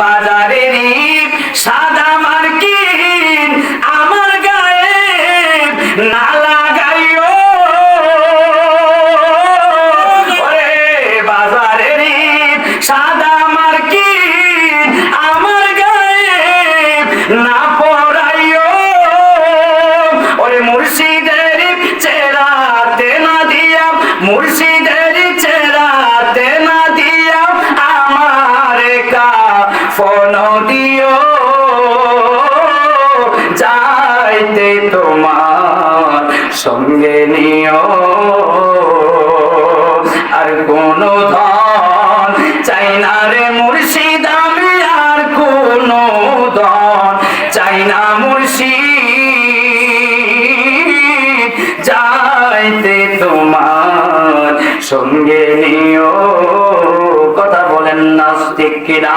বাজারে সাদা মার্কিন, আমার গায়ে না লাগাইও বাজারে সাদা মার্কিন, আমার গায়ে না পড়াইও। ওরে মুর্শিদের চেরাতে না দিয়া মুর্শিদের ফোন দিও, যাইতে তোমার সঙ্গে নিও। আর কোন ধন চাই না রে মুর্শিদ, আমি আর কোন ধন চাই না মুর্শিদ। যাইতে তোমার সঙ্গে নিও। কথা বলেন নাস্তিক কিনা